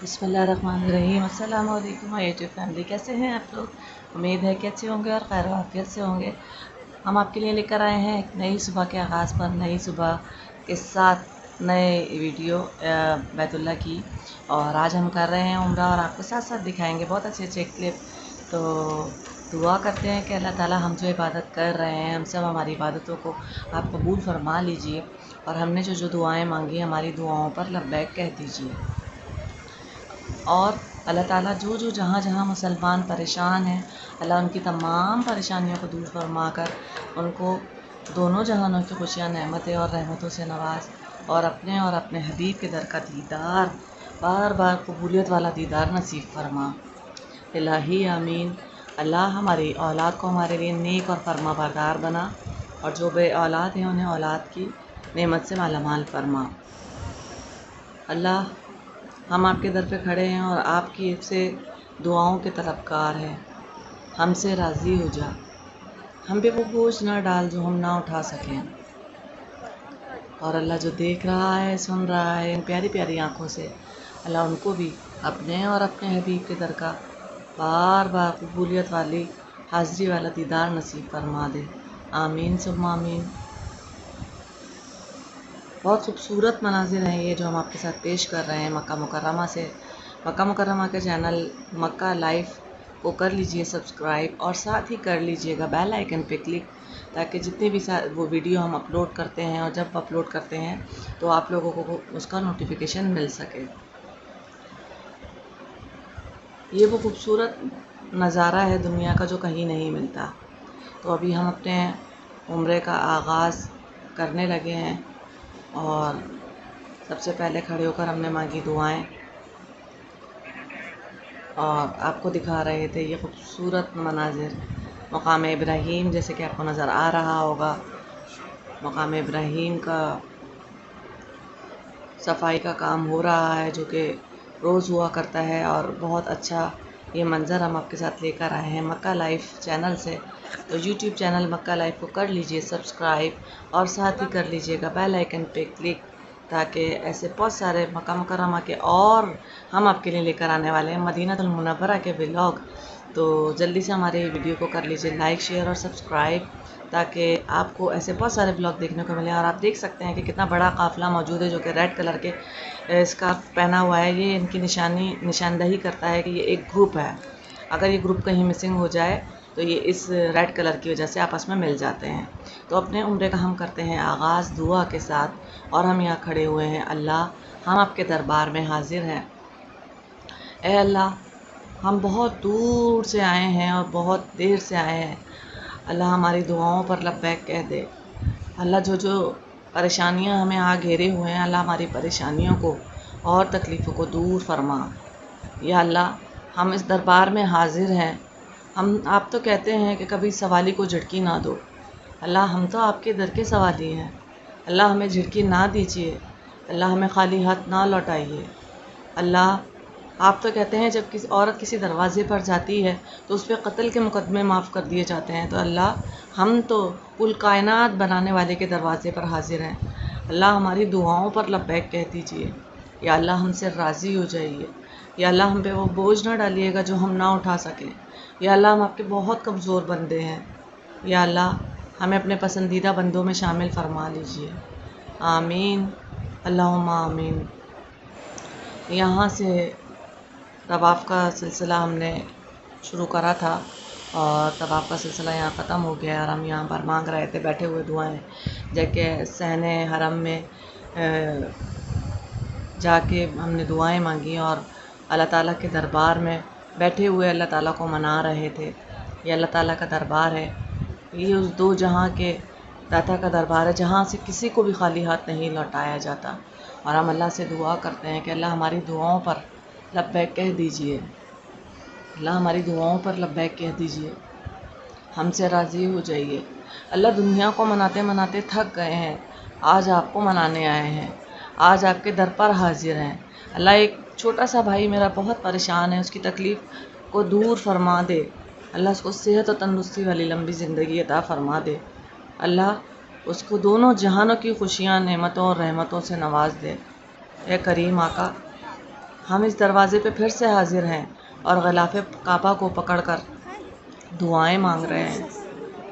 بسم اللہ الرحمن الرحیم۔ السلام علیکم یوٹیوب فیملی، کیسے ہیں آپ لوگ؟ امید ہے کہ اچھے ہوں گے اور خیر و عافیت سے ہوں گے۔ ہم آپ کے لیے لے کر آئے ہیں ایک نئی صبح کے آغاز پر، نئی صبح کے ساتھ نئے ویڈیو بیت اللہ کی۔ اور آج ہم کر رہے ہیں عمرہ اور آپ کو ساتھ ساتھ دکھائیں گے بہت اچھے اچھے کلپ۔ تو دعا کرتے ہیں کہ اللہ تعالیٰ ہم جو عبادت کر رہے ہیں، ہم سب ہماری عبادتوں کو آپ قبول فرما لیجیے اور ہم نے جو جو دعائیں مانگی ہماری دعاؤں پر لبیک کہہ دیجیے۔ اور اللہ تعالیٰ جو جو جہاں جہاں مسلمان پریشان ہیں، اللہ ان کی تمام پریشانیوں کو دور فرما کر ان کو دونوں جہانوں کی خوشیاں، نعمتیں اور رحمتوں سے نواز اور اپنے اور اپنے حبیب کے در کا دیدار، بار بار قبولیت والا دیدار نصیب فرما۔ الہی آمین۔ اللہ ہماری اولاد کو ہمارے لیے نیک اور فرما بردار بنا اور جو بے اولاد ہیں، انہیں اولاد کی نعمت سے مالا مال فرما۔ اللہ ہم آپ کے در پہ کھڑے ہیں اور آپ کی سے دعاؤں کے طلبکار ہیں۔ ہم سے راضی ہو جا۔ ہم پہ وہ بوجھ نہ ڈال جو ہم نہ اٹھا سکیں۔ اور اللہ جو دیکھ رہا ہے، سن رہا ہے، ان پیاری پیاری آنکھوں سے اللہ ان کو بھی اپنے اور اپنے حبیب کے در کا بار بار قبولیت والی، حاضری والا دیدار نصیب فرما دے۔ آمین سب آمین۔ بہت خوبصورت مناظر ہیں یہ جو ہم آپ کے ساتھ پیش کر رہے ہیں مکہ مکرمہ سے۔ مکہ مکرمہ کے چینل مکہ لائف کو کر لیجیے سبسکرائب اور ساتھ ہی کر لیجیے گا بیل آئیکن پہ کلک تاکہ جتنے بھی وہ ویڈیو ہم اپلوڈ کرتے ہیں اور جب اپلوڈ کرتے ہیں تو آپ لوگوں کو اس کا نوٹیفیکیشن مل سکے۔ یہ وہ خوبصورت نظارہ ہے دنیا کا جو کہیں نہیں ملتا۔ تو ابھی ہم اپنے عمرے کا آغاز کرنے لگے ہیں۔ اور سب سے پہلے کھڑے ہو کر ہم نے مانگی دعائیں اور آپ کو دکھا رہے تھے یہ خوبصورت مناظر مقام ابراہیم، جیسے کہ آپ کو نظر آ رہا ہوگا۔ مقام ابراہیم کا صفائی کا کام ہو رہا ہے جو کہ روز ہوا کرتا ہے اور بہت اچھا یہ منظر ہم آپ کے ساتھ لے کر آئے ہیں مکہ لائف چینل سے۔ تو یوٹیوب چینل مکہ لائف کو کر لیجیے سبسکرائب اور ساتھ ہی کر لیجیے گا بیل آئیکن پہ کلک تاکہ ایسے بہت سارے مکہ مکرمہ کے اور ہم آپ کے لیے لے کر آنے والے ہیں۔ مدینہ المنورہ کے بلاگ تو جلدی سے ہمارے ویڈیو کو کر لیجیے لائک، شیئر اور سبسکرائب۔ تاکہ آپ کو ایسے بہت سارے بلاگ دیکھنے کو ملیں اور آپ دیکھ سکتے ہیں کہ کتنا بڑا قافلہ موجود ہے جو کہ ریڈ کلر کے اسکارف پہنا ہوا ہے۔ یہ ان کی نشانی، نشاندہی کرتا ہے کہ یہ ایک گروپ ہے۔ اگر یہ گروپ کہیں مسنگ ہو جائے تو یہ اس ریڈ کلر کی وجہ سے آپس میں مل جاتے ہیں۔ تو اپنے عمرے کا ہم کرتے ہیں آغاز دعا کے ساتھ اور ہم یہاں کھڑے ہوئے ہیں۔ اللہ، ہم آپ کے دربار میں حاضر ہیں۔ اے اللہ، ہم بہت دور سے آئے ہیں اور بہت دیر سے آئے ہیں۔ اللہ ہماری دعاؤں پر لبیک کہہ دے۔ اللہ جو جو پریشانیاں ہمیں آ گھیرے ہوئے ہیں، اللہ ہماری پریشانیوں کو اور تکلیفوں کو دور فرما۔ یا اللہ، ہم اس دربار میں حاضر ہیں۔ ہم، آپ تو کہتے ہیں کہ کبھی سوالی کو جھٹکی نہ دو۔ اللہ، ہم تو آپ کے در کے سوالی ہیں۔ اللہ، ہمیں جھٹکی نہ دیجیے اللہ، ہمیں خالی ہاتھ نہ لوٹائیے۔ اللہ آپ تو کہتے ہیں جب کسی عورت کسی دروازے پر جاتی ہے تو اس پہ قتل کے مقدمے معاف کر دیے جاتے ہیں تو اللہ ہم تو کل کائنات بنانے والے کے دروازے پر حاضر ہیں۔ اللہ ہماری دعاؤں پر لبیک کہہ دیجیے یا اللہ ہم سے راضی ہو جائیے۔ یا اللہ ہم پہ وہ بوجھ نہ ڈالیے گا جو ہم نہ اٹھا سکیں۔ یا اللہ ہم آپ کے بہت کمزور بندے ہیں۔ یا اللہ ہمیں اپنے پسندیدہ بندوں میں شامل فرما لیجیے آمین۔ اللہم آمین۔ یہاں سے طواف کا سلسلہ ہم نے شروع کرا تھا اور طواف کا سلسلہ یہاں ختم ہو گیا اور ہم یہاں پر مانگ رہے تھے، بیٹھے ہوئے دعائیں۔ جا کہ سہن حرم میں جا کے ہم نے دعائیں مانگی اور اللہ تعالیٰ کے دربار میں بیٹھے ہوئے اللہ تعالیٰ کو منا رہے تھے۔ یہ اللہ تعالیٰ کا دربار ہے۔ یہ اس دو جہاں کے داتا کا دربار ہے جہاں سے کسی کو بھی خالی ہاتھ نہیں لوٹایا جاتا۔ اور ہم اللہ سے دعا کرتے ہیں کہ اللہ ہماری دعاؤں پر لبیک کہہ دیجیے اللہ ہماری دعاؤں پر لبیک کہہ دیجیے ہم سے راضی ہو جائیے۔ اللہ دنیا کو مناتے مناتے تھک گئے ہیں۔ آج آپ کو منانے آئے ہیں۔ آج آپ کے در پر حاضر ہیں۔ اللہ ایک چھوٹا سا بھائی میرا بہت پریشان ہے۔ اس کی تکلیف کو دور فرما دے۔ اللہ اس کو صحت و تندرستی والی لمبی زندگی عطا فرما دے۔ اللہ اس کو دونوں جہانوں کی خوشیاں، نعمتوں اور رحمتوں سے نواز دے۔ اے کریم آقا ہم اس دروازے پہ پھر سے حاضر ہیں اور غلاف کعبہ کو پکڑ کر دعائیں مانگ رہے ہیں۔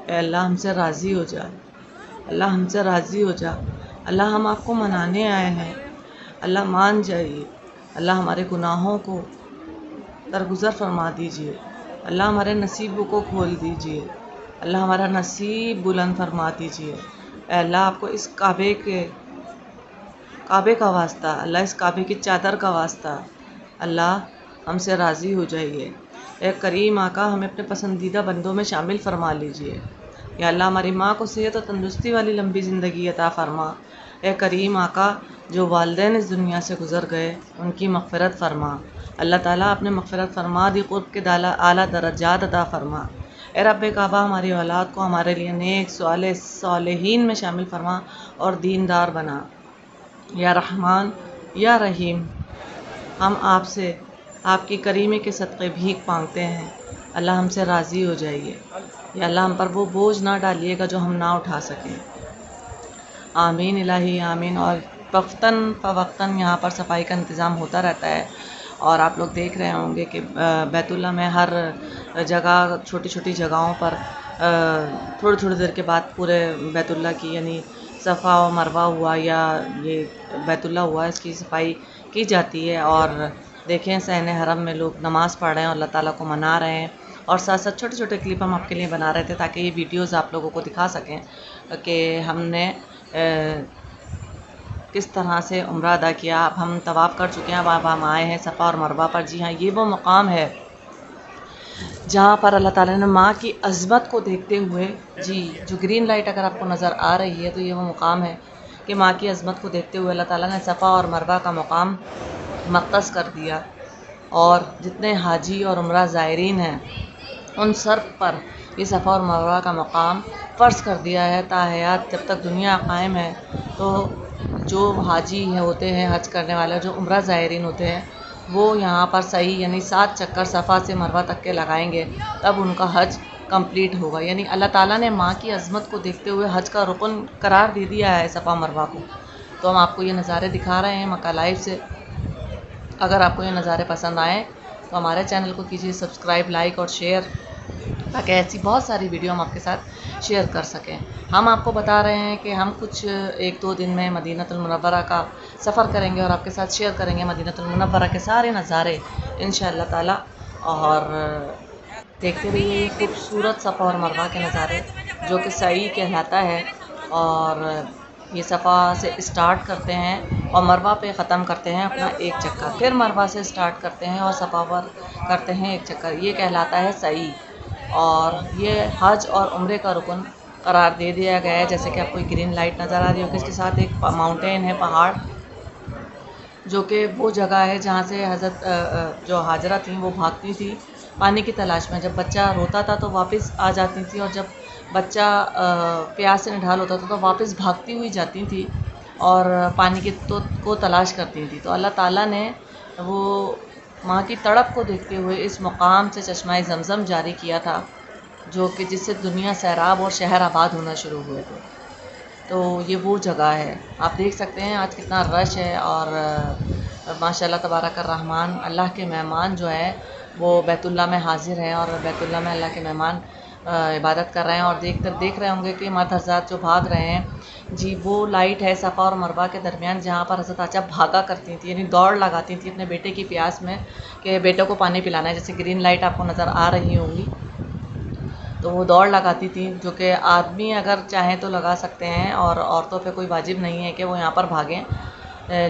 اے اللہ، ہم سے راضی ہو جا۔ اللہ، ہم سے راضی ہو جا۔ اللہ، ہم آپ کو منانے آئے ہیں۔ اللہ، مان جائیے۔ اللہ، ہمارے گناہوں کو درگزر فرما دیجیے۔ اللہ، ہمارے نصیبوں کو کھول دیجیے۔ اللہ، ہمارا نصیب بلند فرما دیجیے۔ اے اللہ، آپ کو اس کعبے کے کعبے کا واسطہ، اللہ اس کعبے کی چادر کا واسطہ۔ اللہ ہم سے راضی ہو جائیے۔ اے کریم آقا، ہمیں اپنے پسندیدہ بندوں میں شامل فرما لیجیے۔ یا اللہ، ہماری ماں کو صحت و تندرستی والی لمبی زندگی عطا فرما۔ اے کریم آقا، جو والدین اس دنیا سے گزر گئے، ان کی مغفرت فرما۔ اللہ تعالیٰ اپنے مغفرت فرما دی، قرب کے دالا اعلیٰ درجات عطا فرما۔ اے رب کعبہ، ہماری اولاد کو ہمارے لیے نیک سوال صالحین میں شامل فرما اور دیندار بنا۔ یا رحمان، یا رحیم، ہم آپ سے آپ کی کریمے کے صدقے بھیک مانگتے ہیں۔ اللہ ہم سے راضی ہو جائیے۔ یا اللہ ہم پر وہ بوجھ نہ ڈالیے گا جو ہم نہ اٹھا سکیں۔ آمین الہی، آمین۔ اور وقتاً فوقتاً یہاں پر صفائی کا انتظام ہوتا رہتا ہے۔ اور آپ لوگ دیکھ رہے ہوں گے کہ بیت اللہ میں ہر جگہ، چھوٹی چھوٹی جگہوں پر تھوڑی تھوڑی دیر کے بعد پورے بیت اللہ کی یعنی صفا و مروہ ہوا یا یہ بیت اللہ ہوا، اس کی صفائی کی جاتی ہے اور دیکھیں سین حرم میں لوگ نماز پڑھ رہے ہیں اور اللہ تعالیٰ کو منا رہے ہیں اور ساتھ ساتھ چھوٹے چھوٹے کلپ ہم آپ کے لیے بنا رہے تھے تاکہ یہ ویڈیوز آپ لوگوں کو دکھا سکیں کہ ہم نے کس طرح سے عمرہ ادا کیا، اب ہم طواف کر چکے ہیں، اب اب ہم آئے ہیں صفا اور مروہ پر۔ جی ہاں یہ وہ مقام ہے جہاں پر اللہ تعالیٰ نے ماں کی عظمت کو دیکھتے ہوئے جی جو گرین لائٹ اگر آپ کو نظر آ رہی ہے تو یہ وہ مقام ہے کہ ماں کی عظمت کو دیکھتے ہوئے اللہ تعالیٰ نے صفا اور مروہ کا مقام مختص کر دیا۔ اور جتنے حاجی اور عمرہ زائرین ہیں، ان سب پر یہ صفا اور مروہ کا مقام فرض کر دیا ہے۔ تاحیات جب تک دنیا قائم ہے تو جو حاجی ہوتے ہیں، حج کرنے والے، جو عمرہ زائرین ہوتے ہیں وہ یہاں پر صحیح یعنی سات چکر صفا سے مروہ تک کے لگائیں گے، تب ان کا حج کمپلیٹ ہوگا۔ یعنی اللہ تعالیٰ نے ماں کی عظمت کو دیکھتے ہوئے حج کا رکن قرار دے دیا ہے صفا مروہ کو۔ تو ہم آپ کو یہ نظارے دکھا رہے ہیں مکہ لائف سے۔ اگر آپ کو یہ نظارے پسند آئیں تو ہمارے چینل کو کیجیے سبسکرائب، لائک اور شیئر۔ تاکہ ایسی بہت ساری ویڈیو ہم آپ کے ساتھ شیئر کر سکیں۔ ہم آپ کو بتا رہے ہیں کہ ہم کچھ ایک دو دن میں مدینہ المنورہ کا سفر کریں گے اور آپ کے ساتھ شیئر کریں گے مدینہ المنورہ کے سارے نظارے ان شاء اللہ تعالیٰ۔ اور دیکھتے رہیے یہ خوبصورت صفا اور مروہ کے نظارے، جو کہ صحیح کہلاتا ہے۔ اور یہ صفا سے اسٹارٹ کرتے ہیں اور مروہ پہ ختم کرتے ہیں اپنا ایک چکر۔ پھر مروہ سے اسٹارٹ کرتے ہیں اور صفا پر کرتے ہیں ایک چکر۔ یہ کہلاتا ہے صحیح اور یہ حج اور عمرے کا رکن قرار دے دیا گیا ہے، جیسے کہ آپ کو گرین لائٹ نظر آ رہی ہوگی اس کے ساتھ ایک ماؤنٹین ہے، پہاڑ، جو کہ وہ جگہ ہے جہاں سے حضرت جو حاجرہ تھیں، وہ بھاگتی تھیں پانی کی تلاش میں۔ جب بچہ روتا تھا تو واپس آ جاتی تھیں اور جب بچہ پیاس سے نڈھال ہوتا تھا تو واپس بھاگتی ہوئی جاتی تھیں اور پانی کی تو، کو تلاش کرتی تھیں۔ تو اللہ تعالیٰ نے وہ ماں کی تڑپ کو دیکھتے ہوئے اس مقام سے چشمہ زمزم جاری کیا تھا، جو کہ جس سے دنیا سیراب اور شہر آباد ہونا شروع ہوئے تھے۔ تو یہ وہ جگہ ہے۔ آپ دیکھ سکتے ہیں آج کتنا رش ہے اور ماشاء اللہ تبارک الرحمن اللہ کے مہمان جو ہے وہ بیت اللہ میں حاضر ہیں اور بیت اللہ میں اللہ کے مہمان عبادت کر رہے ہیں اور دیکھ کر دیکھ رہے ہوں گے کہ مرد حضرات جو بھاگ رہے ہیں جی وہ لائٹ ہے صفا اور مروہ کے درمیان، جہاں پر حضرت عائشہ بھاگا کرتی تھیں یعنی دوڑ لگاتی تھیں اپنے بیٹے کی پیاس میں کہ بیٹے کو پانی پلانا ہے، جیسے گرین لائٹ آپ کو نظر آ رہی ہوں گی۔ تو وہ دوڑ لگاتی تھیں، جو کہ آدمی اگر چاہیں تو لگا سکتے ہیں اور عورتوں پہ کوئی واجب نہیں ہے کہ وہ یہاں پر بھاگیں۔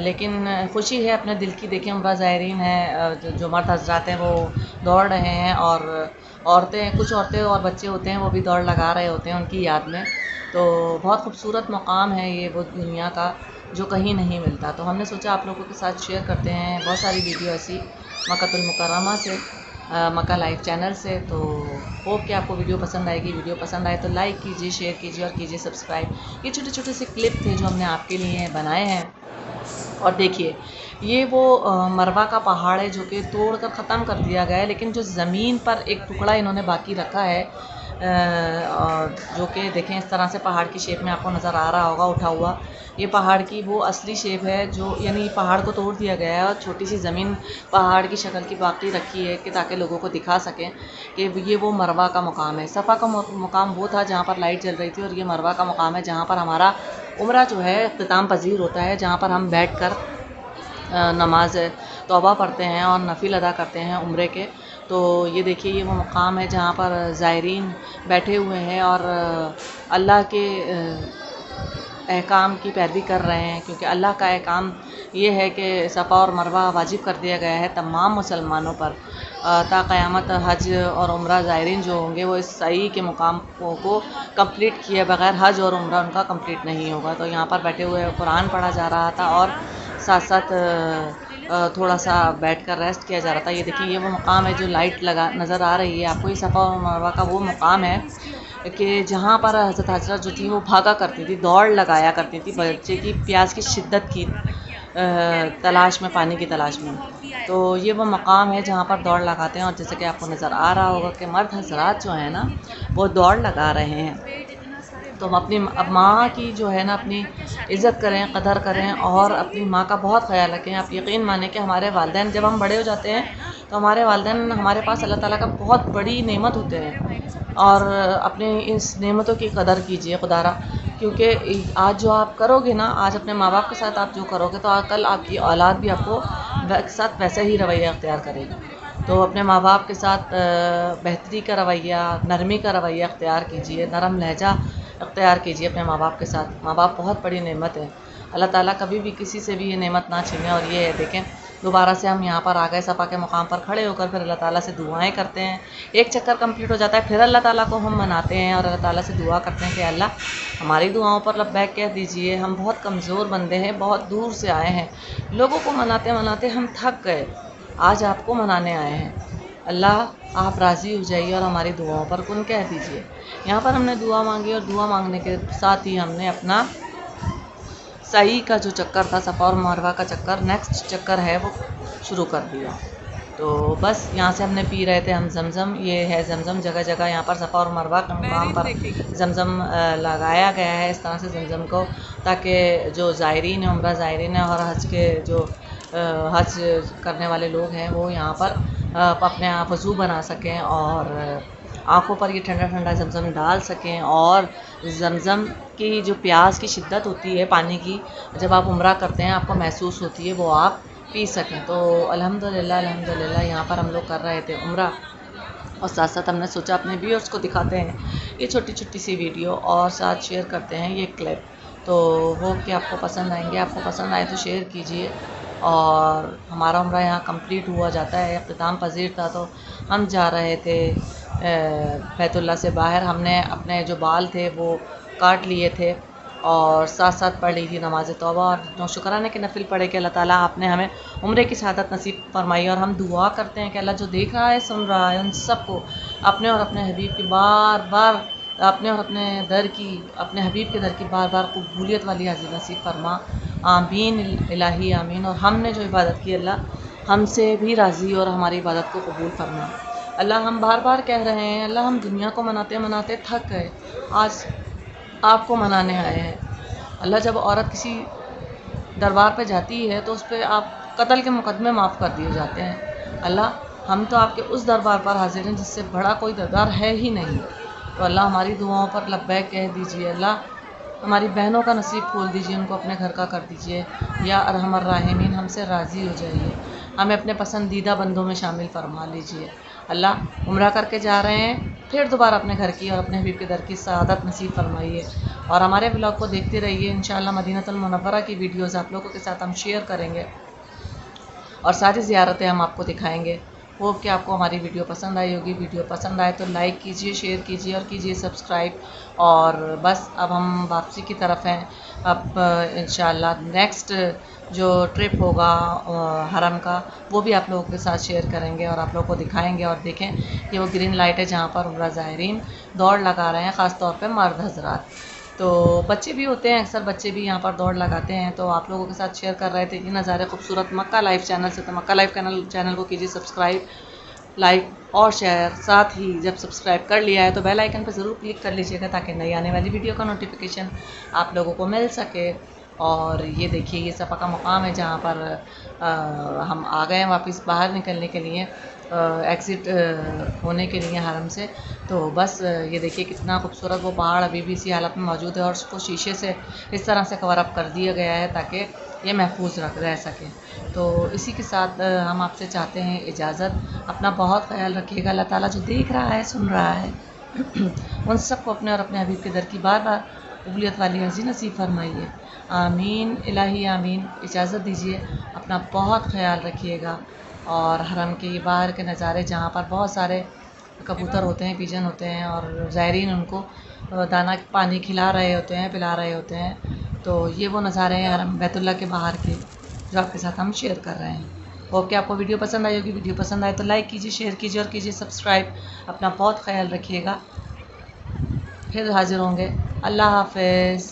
لیکن خوشی ہے اپنے دل کی دیکھیں عمرہ زائرین ہیں جو مرد حضرات ہیں وہ دوڑ رہے ہیں اور عورتیں، کچھ عورتیں اور بچے ہوتے ہیں، وہ بھی دوڑ لگا رہے ہوتے ہیں ان کی یاد میں۔ تو بہت خوبصورت مقام ہے یہ وہ دنیا کا جو کہیں نہیں ملتا۔ تو ہم نے سوچا آپ لوگوں کے ساتھ شیئر کرتے ہیں بہت ساری ویڈیو ایسی مکہ المکرمہ سے مکہ لائف چینل سے۔ تو ہوپ کہ آپ کو ویڈیو پسند آئے گی۔ ویڈیو پسند آئے تو لائک کیجیے شیئر کیجیے اور کیجیے سبسکرائب یہ چھوٹے چھوٹے سے کلپ تھے جو ہم نے آپ کے لیے بنائے ہیں۔ اور دیکھیے یہ وہ مروہ کا پہاڑ ہے جو کہ توڑ کر ختم کر دیا گیا ہے، لیکن جو زمین پر ایک ٹکڑا انہوں نے باقی رکھا ہے جو کہ دیکھیں اس طرح سے پہاڑ کی شیپ میں آپ کو نظر آ رہا ہوگا، اٹھا ہوا، یہ پہاڑ کی وہ اصلی شیپ ہے جو یعنی پہاڑ کو توڑ دیا گیا ہے اور چھوٹی سی زمین پہاڑ کی شکل کی باقی رکھی ہے کہ تاکہ لوگوں کو دکھا سکیں کہ یہ وہ مروا کا مقام ہے۔ صفا کا مقام وہ تھا جہاں پر لائٹ جل رہی تھی اور یہ مروا کا مقام ہے جہاں پر ہمارا عمرہ جو ہے اختتام پذیر ہوتا ہے، جہاں پر ہم بیٹھ کر نماز توبہ پڑھتے ہیں اور نفل ادا کرتے ہیں عمرے کے۔ تو یہ دیکھیے، یہ وہ مقام ہے جہاں پر زائرین بیٹھے ہوئے ہیں اور اللہ کے احکام کی پیروی کر رہے ہیں۔ کیونکہ اللہ کا احکام یہ ہے کہ صفا اور مروہ واجب کر دیا گیا ہے تمام مسلمانوں پر۔ تا قیامت حج اور عمرہ زائرین جو ہوں گے، وہ اس صحیح کے مقام کو کمپلیٹ کیے بغیر حج اور عمرہ ان کا کمپلیٹ نہیں ہوگا۔ تو یہاں پر بیٹھے ہوئے قرآن پڑھا جا رہا تھا اور ساتھ ساتھ تھوڑا سا بیٹھ کر ریسٹ کیا جا رہا تھا۔ یہ دیکھیے، یہ وہ مقام ہے جو لائٹ لگا نظر آ رہی ہے۔ آپ کو یہ صفا و مروہ کا وہ مقام ہے کہ جہاں پر حضرت حضرت جو تھی وہ بھاگا کرتی تھی، دوڑ لگایا کرتی تھی بچے کی، پیاس کی شدت کی تلاش میں، پانی کی تلاش میں۔ تو یہ وہ مقام ہے جہاں پر دوڑ لگاتے ہیں۔ اور جیسے کہ آپ کو نظر آ رہا ہوگا کہ مرد حضرات جو ہیں نا، وہ دوڑ لگا رہے ہیں۔ تو ہم اپنی ماں کی جو ہے نا اپنی عزت کریں، قدر کریں اور اپنی ماں کا بہت خیال رکھیں۔ آپ یقین مانیں کہ ہمارے والدین جب ہم بڑے ہو جاتے ہیں تو ہمارے والدین ہمارے پاس اللہ تعالیٰ کا بہت بڑی نعمت ہوتے ہیں۔ اور اپنے اس نعمتوں کی قدر کیجیے خدا را کیونکہ آج جو آپ کرو گے نا، آج اپنے ماں باپ کے ساتھ آپ جو کرو گے تو کل آپ کی اولاد بھی آپ کو ساتھ ویسے ہی رویہ اختیار کرے گی۔ تو اپنے ماں باپ کے ساتھ بہتری کا رویہ، نرمی کا رویہ اختیار کیجیے نرم لہجہ اختیار کیجیے اپنے ماں باپ کے ساتھ۔ ماں باپ بہت بڑی نعمت ہے۔ اللہ تعالیٰ کبھی بھی کسی سے بھی یہ نعمت نہ چھینے اور یہ ہے، دیکھیں، دوبارہ سے ہم یہاں پر آ گئے، صفا کے مقام پر کھڑے ہو کر پھر اللہ تعالیٰ سے دعائیں کرتے ہیں۔ ایک چکر کمپلیٹ ہو جاتا ہے، پھر اللہ تعالیٰ کو ہم مناتے ہیں اور اللہ تعالیٰ سے دعا کرتے ہیں کہ اللہ ہماری دعاؤں پر لبیک کہہ دیجیے ہم بہت کمزور بندے ہیں، بہت دور سے آئے ہیں۔ لوگوں کو مناتے مناتے ہم تھک گئے۔ آج آپ کو منانے آئے ہیں۔ اللہ آپ راضی ہو جائیے اور ہماری دعاؤں پر کن کہہ دیجیے۔ یہاں پر ہم نے دعا مانگی اور دعا مانگنے کے ساتھ ہی ہم نے اپنا صحیح کا جو چکر تھا صفا اور مروہ کا چکر نیکسٹ چکر ہے وہ شروع کر دیا۔ تو بس یہاں سے ہم نے پی رہے تھے ہم زمزم یہ ہے زمزم جگہ جگہ یہاں پر صفا اور مروہ کے مقام پر زمزم لگایا گیا ہے اس طرح سے زمزم کو تاکہ جو زائرین عمرہ زائرین ہیں اور حج کے جو حج کرنے والے لوگ ہیں، وہ یہاں پر اپنے آپ وضو بنا سکیں اور آنکھوں پر یہ ٹھنڈا ٹھنڈا زمزم ڈال سکیں اور زمزم کی جو پیاس کی شدت ہوتی ہے پانی کی، جب آپ عمرہ کرتے ہیں، آپ کو محسوس ہوتی ہے، وہ آپ پی سکیں۔ تو الحمد للہ الحمد للہ یہاں پر ہم لوگ کر رہے تھے عمرہ۔ اور ساتھ ساتھ ہم نے سوچا اپنے ویورس کو دکھاتے ہیں۔ یہ چھوٹی چھوٹی سی ویڈیو اور ساتھ شیئر کرتے ہیں یہ کلپ۔ تو وہ کہ آپ کو پسند آئیں گے، آپ کو پسند آئے تو شیئر کیجیے اور ہمارا عمرہ یہاں کمپلیٹ ہوا جاتا ہے اختتام پذیر تھا تو ہم جا رہے تھے بیت اللہ سے باہر۔ ہم نے اپنے جو بال تھے وہ کاٹ لیے تھے اور ساتھ ساتھ پڑھ لی تھی نماز توبہ۔ اور شکرانے کے نفل پڑھے کہ اللہ تعالیٰ آپ نے ہمیں عمرے کی سعادت نصیب فرمائی۔ اور ہم دعا کرتے ہیں کہ اللہ جو دیکھ رہا ہے، سن رہا ہے، ان سب کو اپنے اور اپنے حبیب کی بار بار، اپنے اور اپنے در کی، اپنے حبیب کے در کی بار بار قبولیت والی حاضر نصیب فرما۔ آمین الہی، آمین۔ اور ہم نے جو عبادت کی، اللہ ہم سے بھی راضی اور ہماری عبادت کو قبول فرما اللہ ہم بار بار کہہ رہے ہیں، اللہ ہم دنیا کو مناتے مناتے تھک گئے، آج آپ کو منانے آئے ہیں۔ اللہ جب عورت کسی دربار پہ جاتی ہے تو اس پہ آپ قتل کے مقدمے معاف کر دیے جاتے ہیں۔ اللہ ہم تو آپ کے اس دربار پر حاضر ہیں جس سے بڑا کوئی دربار ہے ہی نہیں۔ تو اللہ ہماری دعاؤں پر لبیک کہہ دیجیے اللہ ہماری بہنوں کا نصیب کھول دیجیے ان کو اپنے گھر کا کر دیجیے یا ارحم الراحمین، ہم سے راضی ہو جائیے۔ ہمیں اپنے پسندیدہ بندوں میں شامل فرما لیجیے اللہ عمرہ کر کے جا رہے ہیں، پھر دوبارہ اپنے گھر کی اور اپنے حبیب کے در کی سعادت نصیب فرمائیے۔ اور ہمارے بلاگ کو دیکھتے رہیے، انشاءاللہ مدینہ المنورہ کی ویڈیوز آپ لوگوں کے ساتھ ہم شیئر کریں گے۔ اور ساری زیارتیں ہم آپ کو دکھائیں گے۔ ہوپ کہ آپ کو ہماری ویڈیو پسند آئی ہوگی۔ ویڈیو پسند آئے تو لائک کیجیے شیئر کیجیے اور کیجیے سبسکرائب اور بس اب ہم واپسی کی طرف ہیں۔ اب انشاءاللہ نیکسٹ جو ٹرپ ہوگا حرم کا، وہ بھی آپ لوگوں کے ساتھ شیئر کریں گے اور آپ لوگوں کو دکھائیں گے اور دیکھیں کہ وہ گرین لائٹ ہے جہاں پر عمرہ زائرین دوڑ لگا رہے ہیں، خاص طور پہ مرد حضرات۔ تو بچے بھی ہوتے ہیں، اکثر بچے بھی یہاں پر دوڑ لگاتے ہیں۔ تو آپ لوگوں کے ساتھ شیئر کر رہے تھے یہ نظارے خوبصورت مکہ لائف چینل سے۔ تو مکہ لائف چینل چینل کو کیجیے سبسکرائب لائک اور شیئر ساتھ ہی جب سبسکرائب کر لیا ہے تو بیل آئیکن پہ ضرور کلک کر لیجیے گا تاکہ نئی آنے والی ویڈیو کا نوٹیفیکیشن آپ لوگوں کو مل سکے۔ اور یہ دیکھیے، یہ صفا کا مقام ہے جہاں پر ہم آ گئے ہیں واپس باہر نکلنے کے لیے ایگزٹ ہونے کے لیے حرم سے۔ تو بس یہ دیکھیے کتنا خوبصورت وہ پہاڑ ابھی بھی اسی حالت میں موجود ہے اور اس کو شیشے سے اس طرح سے کور اپ کر دیا گیا ہے تاکہ یہ محفوظ رکھ، رہ سکے۔ تو اسی کے ساتھ ہم آپ سے چاہتے ہیں اجازت۔ اپنا بہت خیال رکھیے گا۔ اللہ تعالیٰ جو دیکھ رہا ہے، سن رہا ہے۔ ان سب کو اپنے اور اپنے حبیب کے در کی بار بار قبولیت والی عرضی نصیب فرمائیے۔ آمین، الہی آمین، اجازت دیجیے اپنا بہت خیال رکھیے گا۔ اور حرم کے یہ باہر کے نظارے جہاں پر بہت سارے کبوتر ہوتے ہیں، پیجن ہوتے ہیں، اور زائرین ان کو دانہ پانی کھلا رہے ہوتے ہیں، پلا رہے ہوتے ہیں۔ تو یہ وہ نظارے ہیں حرم بیت اللہ کے باہر کے، جو آپ کے ساتھ ہم شیئر کر رہے ہیں۔ اوکے آپ کو ویڈیو پسند آئی ہوگی۔ ویڈیو پسند آئے تو لائک کیجیے شیئر کیجیے اور کیجیے سبسکرائب۔ اپنا بہت خیال رکھیے گا۔ پھر حاضر ہوں گے۔ اللہ حافظ۔